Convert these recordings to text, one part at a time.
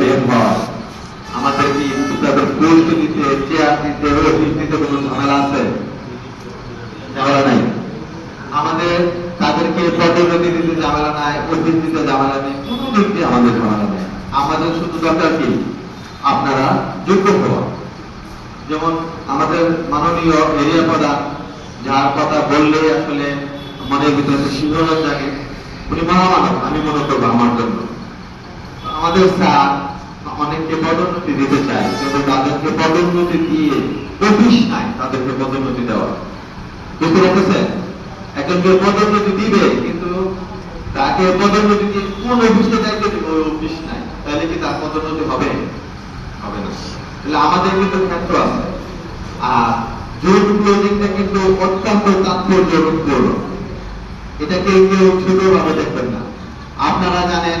বের হয় আমাদের কি তাদের পোস্ট দিতে চেয়ার দিতে কোনো ঝামেলা আছে? ঝামেলা নাই। আমাদের তাদেরকে পদোন্নতি দিতে ঝামেলা নাই, অফিস দিতে ঝামেলা নেই, কোনো দিক আমাদের ঝামেলা নেই। আমাদের শুধু দরকার কি? আপনারা যোগ্য হওয়া। যেমন আমাদের মাননীয় এরিয়া প্রধান, যার কথা বললে আসলে মনের ভিতরে শিহরণ জাগে, উনি মহামানব, আমি মনে করব আমার জন্য। আমাদের স্যার অনেককে পদোন্নতি দিতে চায়, কিন্তু তাদেরকে পদোন্নতি দিয়ে নাই তাদেরকে পদোন্নতি দেওয়া। বুঝতে পারতেছেন? একজনকে পদোন্নতি দিবে, কিন্তু তাকে পদোন্নতি দিয়ে কোন অফিসে দায়িত্ব দিবে ওই অফিস নাই, তাহলে কি তার পদোন্নতি হবে? হবে না। তাহলে আমাদের কিন্তু ক্ষেত্র আছে। আর জোর ক্লোজিংটা কিন্তু অত্যন্ত তাৎপর্যপূর্ণ। এটাকে কেউ ছোট ভাবে দেখবেন না। আপনারা জানেন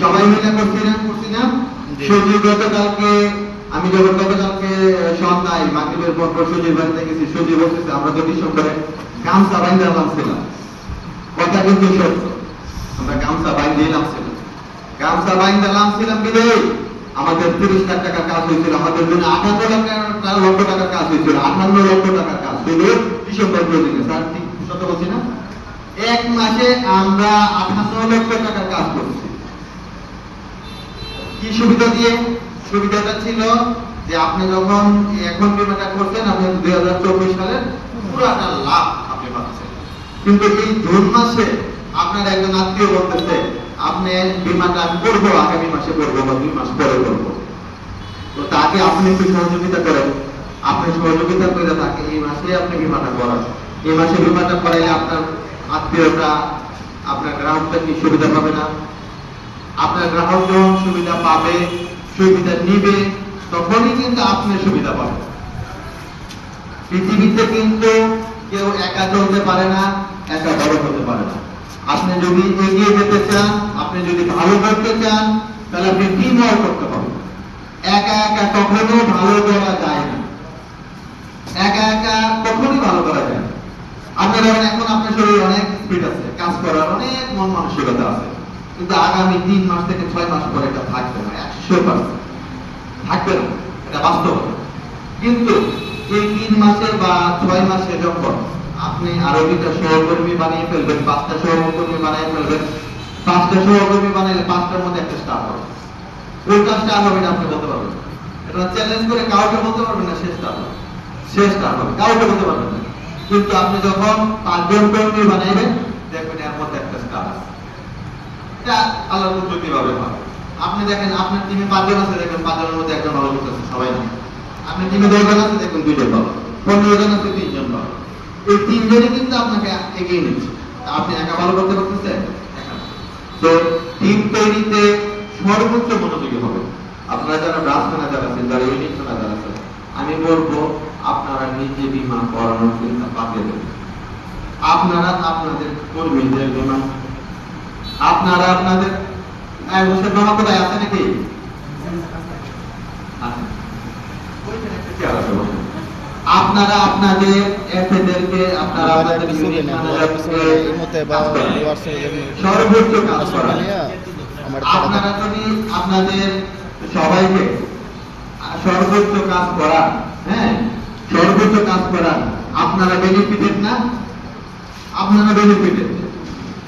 সবাই মিলে করছি না করছি না। গতকালকে আমি যখন গতকালকে সন্ধ্যায় মাগরিবের পর পর বাড়িতে গেছি সজীব বলতেছে আমরা তো ডিসেম্বরে গামছা বাইন্দা নামছিলাম কথা কিন্তু সত্য। আমরা গামছা বাইন্দে নামছিলাম গামছা বাইন্দা নামছিলাম বিদেই আমাদের তিরিশ লাখ টাকার কাজ হয়েছিল। আমাদের জন্য আঠান্ন লাখ লক্ষ টাকার কাজ হয়েছিল। আঠান্ন লক্ষ টাকার কাজ শুধু ডিসেম্বর ক্লোজিংয়ে স্যার ঠিক সত্য বলছি না? এক মাসে আমরা আঠান্ন লক্ষ টাকার কাজ করছি। কি সুবিধা দিয়ে? সুবিধাটা ছিল যে আপনি যখন এখন বিমাটা করছেন, আপনি দুই হাজার চব্বিশ সালের পুরাটা লাভ আপনি পাচ্ছেন। কিন্তু এই জুন মাসে আপনার একজন আত্মীয় বলতেছে, আপনি বিমাটা করব, আগামী মাসে করব বা দুই মাস পরে করব। তো তাকে আপনি একটু সহযোগিতা করেন। আপনি সহযোগিতা করে তাকে এই মাসে আপনি বিমাটা করান। এই মাসে বিমাটা করাইলে আপনার আত্মীয়টা আপনার গ্রাহকটা কি সুবিধা পাবে না? আপনার গ্রাহক যখন সুবিধা পাবে, সুবিধা নিবে, তখনই কিন্তু আপনি সুবিধা পাবেন। পৃথিবীতে কিন্তু কেউ একা চলতে পারে না, একা বড় হতে পারে না। আপনি যদি এগিয়ে যেতে চান, আপনি যদি ভালো করতে চান, তাহলে আপনি টিম ওয়ার্ক করতে হবে একা একা কখনো ভালো করা যায় না। একা একা কখনোই ভালো করা যায় না। আপনি ধরেন এখন আপনার শরীরে অনেক স্পিড আছে, কাজ করার অনেক মন মানসিকতা আছে। কিন্তু আগামী তিন মাস থেকে ছয় মাস পরে এটা থাকবে না, একশো পার্সেন্ট থাকবে না, এটা বাস্তব। কিন্তু এই তিন মাসে বা ছয় মাসে যখন আপনি আরও দুইটা সহকর্মী বানিয়ে ফেলবেন, পাঁচটা সহকর্মী বানিয়ে ফেলবেন, পাঁচটা সহকর্মী বানাইলে পাঁচটার মধ্যে একটা স্টার হবে। কোনটা স্টার হবে এটা আপনি বলতে পারবেন এটা চ্যালেঞ্জ করে কাউকে বলতে পারবেন না শেষ স্টার হবে। শেষ স্টার হবে, কাউকে বলতে পারবেন না। কিন্তু আপনি যখন পাঁচজন কর্মী বানাইবেন, দেখবেন এর মধ্যে এটা আল্লাহর কুদরতি ভাবে হয়। আপনি দেখেন, আপনার টিমে পাঁচজন আছে, দেখবেন পাঁচজনের মধ্যে একজন ভালো করতেছে সবাই না আপনার টিমে দশজন আছে, দেখবেন দুইজন ভালো। পনেরো জন আছে, তিনজন ভালো। এই তিনজনই কিন্তু আপনাকে এগিয়ে নিচ্ছে। আপনি একা ভালো করতে পারতেছেন? তো টিম তৈরিতে সর্বোচ্চ মনোযোগী হবে। আপনারা যারা ব্রাঞ্চ ম্যানেজার আছেন, যারা ইউনিট ম্যানেজার আছেন, আমি বলব, আপনারা নিজে বিমা করানোর চিন্তা বাদ দেবেন। আপনারা আপনাদের কর্মীদের বিমা আপনারা আপনাদের কোথায় আছে নাকি বসুন। আপনারা আপনাদের এফএদেরকে আপনারা আপনাদের ইউনিট ম্যানেজারকে এই মুহূর্তে বা কাজ করান। সর্বোচ্চ কাজ আসলে করান। নিয়ে আমার আপনারা যদি আপনাদের সবাইকে সর্বোচ্চ কাজ করান হ্যাঁ সর্বোচ্চ কাজ করান আপনারা বেনিফিটেড না আপনারা বেনিফিটেড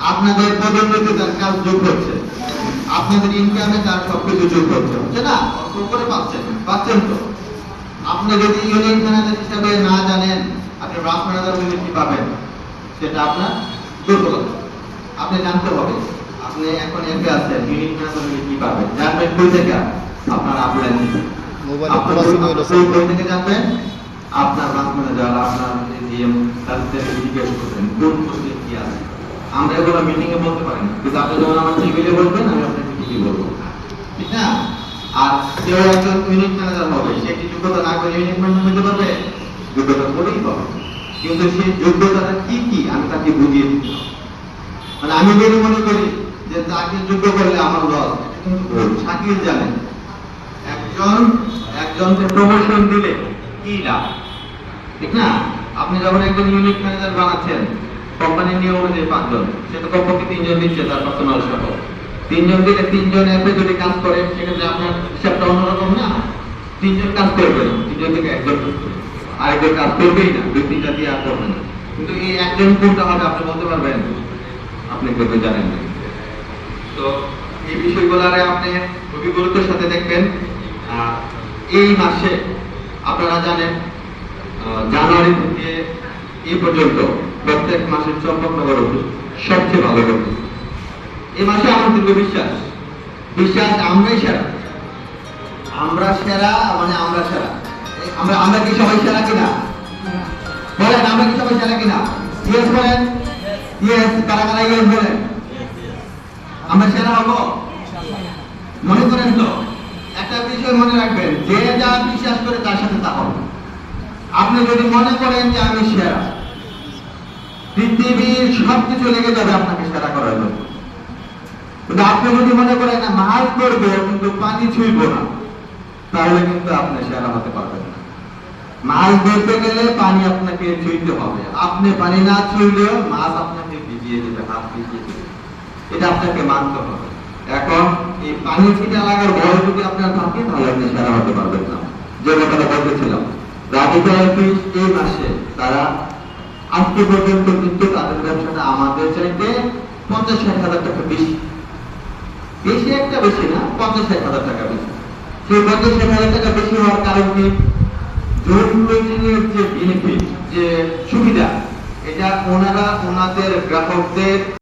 আপনাদের পদোন্নতি তার কাজ যোগ হচ্ছে আপনাদের ইনকামে তার সবকিছু যোগ হচ্ছে হচ্ছে না? অল্প করে পাচ্ছেন। পাচ্ছেন তো? আপনি যদি ইউনিট ম্যানেজার হিসাবে না জানেন আপনি ব্রাঞ্চ ম্যানেজার কি পাবেন? সেটা আপনার দুর্বলতা। আপনি জানতে হবে আপনি এখন এফে আছেন ইউনিট ম্যানেজার কি পাবেন? জানবেন কই থেকে আপনার আপনার আপনার জানবেন? ব্রাঞ্চ ম্যানেজার আপনার জিএম তাদের জিজ্ঞেস করবেন কোন পোস্টে কি আছে? আমরা এগুলো মিটিং এ বলতে পারি না। কিন্তু আপনি যখন আমার টেবিলে বলবেন, আমি আপনাকে কি বলব? ঠিক না? আর কেউ একজন ইউনিট ম্যানেজার হবে, সে কি যোগ্যতা না করে ইউনিট ম্যানেজার হতে পারবে? যোগ্যতা করেই পাবে কিন্তু সেই যোগ্যতাটা কি কি, আমি তাকে বুঝিয়ে দিতে হবে। মানে আমি যদি মনে করি যে তাকে যোগ্য করলে আমার লস শাকিল জানেন, একজন, একজনকে প্রমোশন দিলে কি লাভ? ঠিক না? আপনি যখন একজন ইউনিট ম্যানেজার বানাচ্ছেন কোম্পানির নিয়ম অনুযায়ী পাঁচজন। সে তো কমপক্ষে তিনজন দিচ্ছে তার পার্সোনাল সহ। তিনজন দিলে তিনজন অ্যাপে যদি কাজ করে, সেক্ষেত্রে আপনার হিসাবটা অন্যরকম না? তিনজন কাজ করবে না, তিনজন থেকে একজন। আরেকজন কাজ করবেই না, দুই তিনটা দিয়ে আর করবে না। কিন্তু এই একজন কোনটা হবে আপনি বলতে পারবেন? আপনি কিন্তু জানেন না। তো এই বিষয়গুলারে আপনি খুবই গুরুত্বের সাথে দেখবেন। এই মাসে আপনারা জানেন জানুয়ারি থেকে এই পর্যন্ত প্রত্যেক মাসের চম্পকনগর অফিস সবচেয়ে ভালো করবে এই মাসে আমার দীর্ঘ বিশ্বাস। বিশ্বাস আমরাই সেরা। আমরা সেরা মানে আমরা সেরা। আমরা আমরা কি সবাই সেরা কিনা? বলেন, আমরা কি সবাই সেরা কিনা? ইয়েস বলেন। ইয়েস কারা কারা ইয়েস বলেন। আমরা সেরা হব? মনে করেন তো, একটা বিষয় মনে রাখবেন, যে যা বিশ্বাস করে তার সাথে তা হবে। আপনি যদি মনে করেন যে আমি সেরা পৃথিবীর সব কিছু লেগে যাবে আপনাকে সেরা করার জন্য। কিন্তু আপনি যদি মনে করেন মাছ করব কিন্তু পানি ছুঁইব না, তাহলে কিন্তু আপনি সেরা হতে পারবেন না। মাছ ধরতে গেলে পানি আপনাকে ছুঁইতে হবে। আপনি পানি না ছুঁইলেও মাছ আপনাকে ভিজিয়ে দেবে, হাত ভিজিয়ে দেবে। এটা আপনাকে মানতে হবে। এখন এই পানি ছিটা লাগার ভয় যদি আপনার থাকে, তাহলে আপনি সেরা হতে পারবেন না। যে কথাটা বলতেছিলাম রাধিকা এই মাসে তারা আজকে পর্যন্ত কিন্তু তাদের ব্যবসাটা আমাদের চাইতে পঞ্চাশ ষাট হাজার টাকা বেশি। বেশি একটা বেশি না, পঞ্চাশ ষাট হাজার টাকা বেশি। সেই পঞ্চাশ ষাট হাজার টাকা বেশি হওয়ার কারণ কি? যে বেনিফিট যে সুবিধা, এটা ওনারা ওনাদের গ্রাহকদের